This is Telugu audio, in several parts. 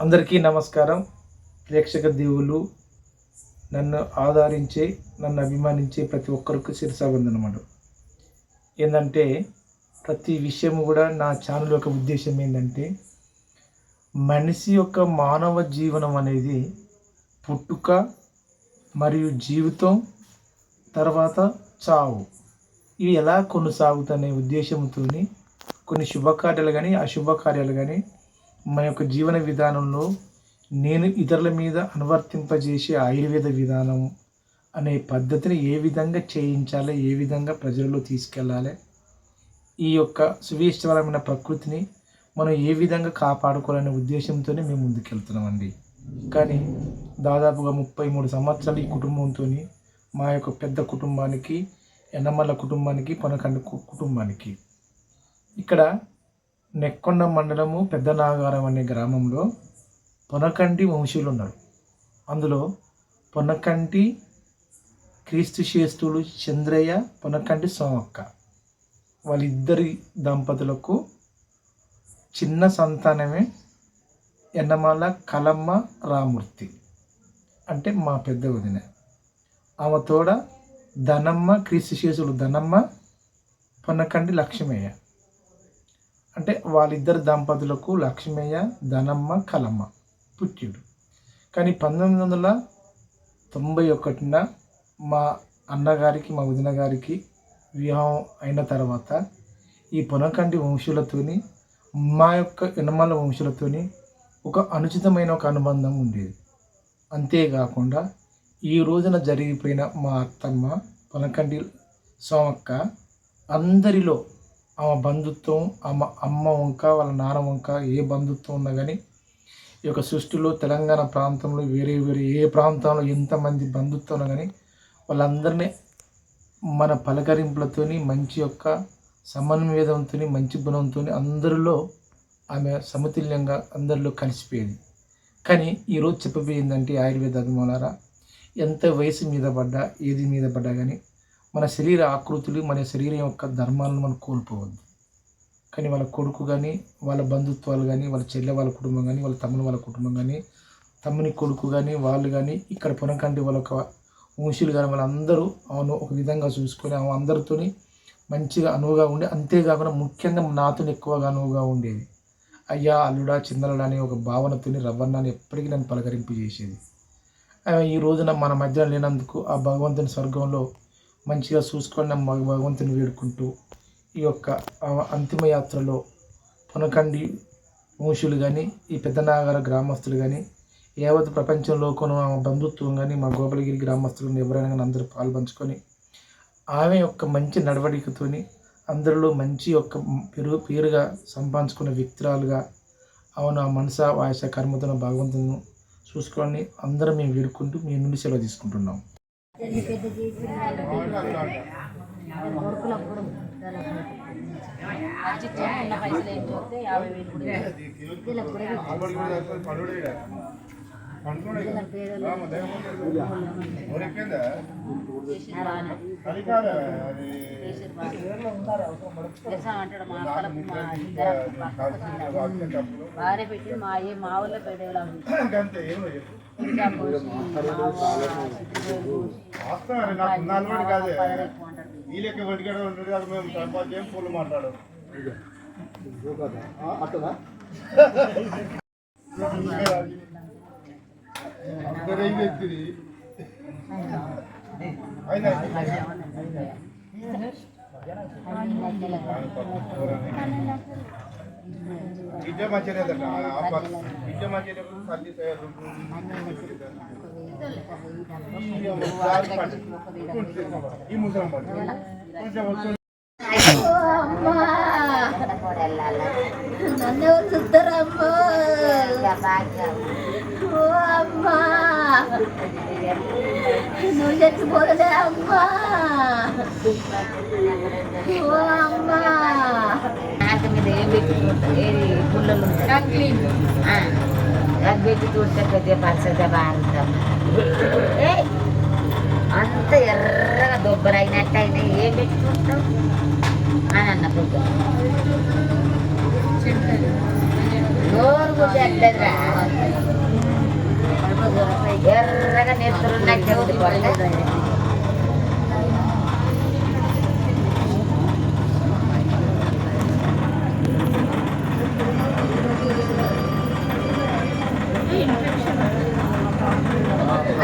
అందరికీ నమస్కారం. ప్రేక్షక దేవులు నన్ను ఆదరించే నన్ను అభిమానించే ప్రతి ఒక్కరికి శిరసాబందనమాట ఏంటంటే ప్రతి విషయం కూడా నా ఛానల్ యొక్క ఉద్దేశం ఏంటంటే మనిషి యొక్క మానవ జీవనం అనేది పుట్టుక మరియు జీవితం తర్వాత చావు. ఇవి ఎలా కొనసాగుతనే ఉద్దేశంతో కొన్ని శుభకార్యాలు కానీ అశుభకార్యాలు కానీ మన యొక్క జీవన విధానంలో నేను ఇతరుల మీద అనువర్తింపజేసే ఆయుర్వేద విధానం అనే పద్ధతిని ఏ విధంగా చేయించాలి ఏ విధంగా ప్రజల్లో తీసుకెళ్ళాలి ఈ యొక్క సువిష్టమైన ప్రకృతిని మనం ఏ విధంగా కాపాడుకోవాలనే ఉద్దేశంతోనే మేము ముందుకెళ్తున్నామండి. కానీ దాదాపుగా ముప్పై మూడు సంవత్సరాలు ఈ కుటుంబంతో మా యొక్క పెద్ద కుటుంబానికి ఎన్నమల్ల కుటుంబానికి పొనకండ కు- కుటుంబానికి. ఇక్కడ నెక్కొండ మండలము పెద్ద నాగారం అనే గ్రామంలో పొనకంటి వంశీయులు ఉన్నారు అందులో పొనకంటి క్రీస్తు శ్రేష్ఠుడు చంద్రయ్య పొనకంటి సోమక్క. వాళ్ళిద్దరి దంపతులకు చిన్న సంతానమే ఎన్నమాల కలమ్మ రామూర్తి. అంటే మా పెద్ద వదిన. ఆమె తోడ ధనమ్మ క్రీస్తు శేషులు ధనమ్మ పొన్నకండి లక్ష్మయ్య. అంటే వాళ్ళిద్దరు దంపతులకు లక్ష్మయ్య ధనమ్మ కలమ్మ పుట్టిడు కానీ పంతొమ్మిది వందల తొంభై ఒకటిన మా అన్నగారికి మా వదిన గారికి వివాహం అయిన తర్వాత ఈ పొనకంటి వంశులతోని మా యొక్క ఎనమల వంశులతోని ఒక అనుచితమైన ఒక అనుబంధం ఉండేది. అంతేకాకుండా ఈ రోజున జరిగిపోయిన మా అత్తమ్మ పొనకంటి సోమక్క అందరిలో ఆమె బంధుత్వం ఆమె అమ్మ వంక వాళ్ళ నాన్న వంక ఏ బంధుత్వం ఉన్నా కానీ ఈ యొక్క సృష్టిలో తెలంగాణ ప్రాంతంలో వేరే వేరే ఏ ప్రాంతంలో ఎంతమంది బంధుత్వం ఉన్నా కానీ వాళ్ళందరినీ మన పలకరింపులతోని మంచి యొక్క సమన్వేదంతో మంచి గుణంతో అందరిలో ఆమె సమతుల్యంగా అందరిలో కలిసిపోయేది. కానీ ఈరోజు చెప్పబోయిందంటే ఆయుర్వేద అభిమానారా ఎంత వయసు మీద పడ్డా ఏది మీద పడ్డా కానీ మన శరీర ఆకృతులు మన శరీరం యొక్క ధర్మాలను మనం కోల్పోవద్దు. కానీ వాళ్ళ కొడుకు కానీ వాళ్ళ బంధుత్వాలు కానీ వాళ్ళ చెల్లె వాళ్ళ కుటుంబం కానీ వాళ్ళ తమ్ముని వాళ్ళ కుటుంబం కానీ తమ్ముని కొడుకు కానీ వాళ్ళు కానీ ఇక్కడ పొనకంటి వాళ్ళ ఒక వంశీయులు కానీ వాళ్ళందరూ అవును ఒక విధంగా చూసుకొని ఆమె అందరితోని మంచిగా అనువుగా ఉండి అంతేకాకుండా ముఖ్యంగా నాతో ఎక్కువగా అనువుగా ఉండేది. అయ్యా అల్లుడా చిన్నలుడా అనే ఒక భావనతోని రవ్వన్నాని ఎప్పటికీ నన్ను పలకరింపు చేసేది ఈ రోజున మన మధ్యన లేనందుకు ఆ భగవంతుని స్వర్గంలో మంచిగా చూసుకొని మా భగవంతుని వేడుకుంటూ ఈ యొక్క అంతిమయాత్రలో పునకండి యాత్రలో వంశులు కానీ ఈ పెద్దనాగర గ్రామస్తులు కానీ యావత్ ప్రపంచంలో కొన్ని మా బంధుత్వం కానీ మా గోపలగిరి గ్రామస్తులను ఎవరైనా కానీ అందరూ పాల్పంచుకొని ఆమె యొక్క మంచి నడవడికతోని అందరిలో మంచి యొక్క పేరు పేరుగా సంపాదించుకున్న వ్యక్తురాలుగా అవును ఆ మనస వాయస కర్మతో భగవంతును చూసుకొని అందరం మేము వేడుకుంటూ మీ నుండి సెలవు తీసుకుంటున్నాం. కొడుకులప్పుడు ఉన్న పైసలు ఏం చూస్తే యాభై వేలు కూడా బాగానే పెట్టి మా ఏ మా ఊళ్ళో పెట్టేలా వీళ్ళకి వడిగడ ఉంటుంది అది మేము సంపాదించి ఏం పూలు మాట్లాడు అందరూ ఈ ముసలం కొంచెం వచ్చి నన్ను ఎవరు ఓ అమ్మా. నువ్వు చచ్చిపోలే అమ్మా. ఓ అమ్మా. మీద ఏం పెట్టి చూడతారు ఏది పుల్లలు అది పెట్టి చూస్తే కొద్దిగా పచ్చగా బాగుంటాం అంత ఎర్రగా దొబ్బరైనట్టు అయినా ఏం పెట్టి చూస్తాం అని అన్న పొద్దు నోరు ముద్దరా ఎర్రగా ఉంది కొడతా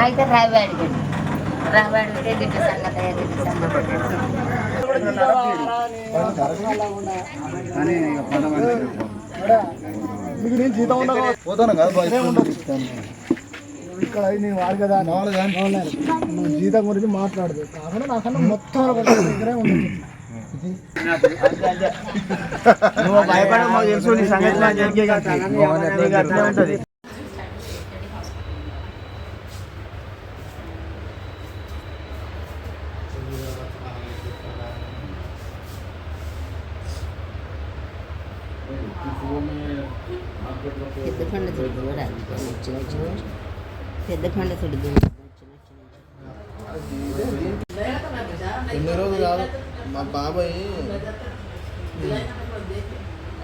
అయితే రవి అడిగాడు. రవి అడిగితే గిట్ట సంగతి గిట్ట సంగతి పోతాను కదా ఇక్కడ నేను వాడు కదా నువ్వు జీతం గురించి మాట్లాడదు. కాకుండా నాకన్నా మొత్తం దగ్గరే ఉండదు నువ్వు భయపడకు మాకు తెలుసు నీ సంగతి పెద్ద కొండ చూడు ఎన్ని రోజులు కాదు మా బాబాయ్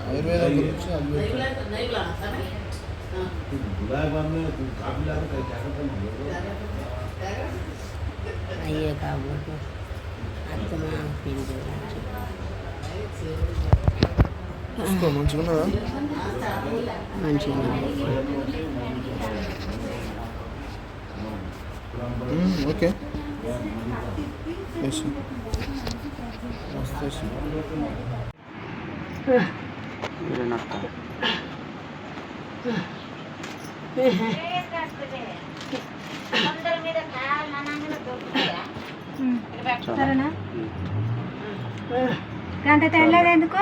ఆయుర్వేదం గురించి అద్భుతం అయ్యే కాబట్టి అత్తమా పిండి మంచిగా మంచిగా ఓకే. ఎస్ గంట తెల్లదు ఎందుకు